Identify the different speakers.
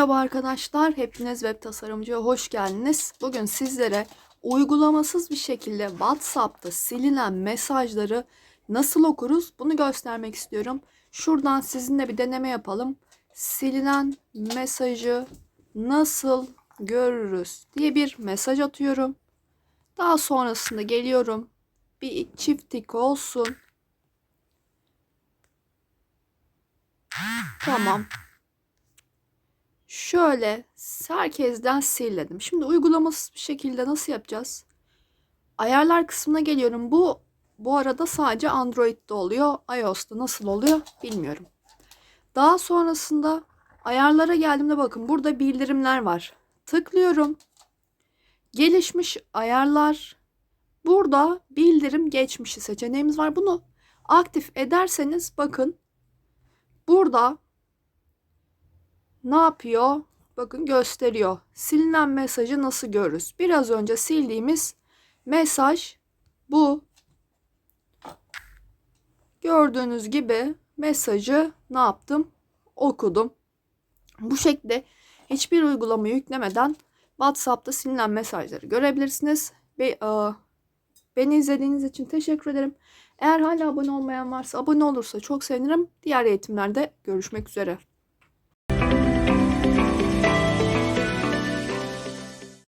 Speaker 1: Merhaba arkadaşlar, hepiniz web tasarımcıya hoş geldiniz. Bugün sizlere uygulamasız bir şekilde WhatsApp'ta silinen mesajları nasıl okuruz bunu göstermek istiyorum. Şuradan sizinle bir deneme yapalım. Silinen mesajı nasıl görürüz diye bir mesaj atıyorum. Daha sonrasında geliyorum. Bir çift tik olsun. Tamam. Şöyle herkesten silledim. Şimdi uygulamasız bir şekilde nasıl yapacağız? Ayarlar kısmına geliyorum. Bu bu arada sadece Android'de oluyor. iOS'ta nasıl oluyor bilmiyorum. Daha sonrasında ayarlara geldiğimde bakın burada bildirimler var. Tıklıyorum. Gelişmiş ayarlar. Burada bildirim geçmişi seçeneğimiz var. Bunu aktif ederseniz bakın burada ne yapıyor? Bakın gösteriyor. Silinen mesajı nasıl görürüz? Biraz önce sildiğimiz mesaj bu. Gördüğünüz gibi mesajı ne yaptım? Okudum. Bu şekilde hiçbir uygulama yüklemeden WhatsApp'ta silinen mesajları görebilirsiniz. Ve e, beni izlediğiniz için teşekkür ederim. Eğer hala abone olmayan varsa abone olursa çok sevinirim. Diğer eğitimlerde görüşmek üzere.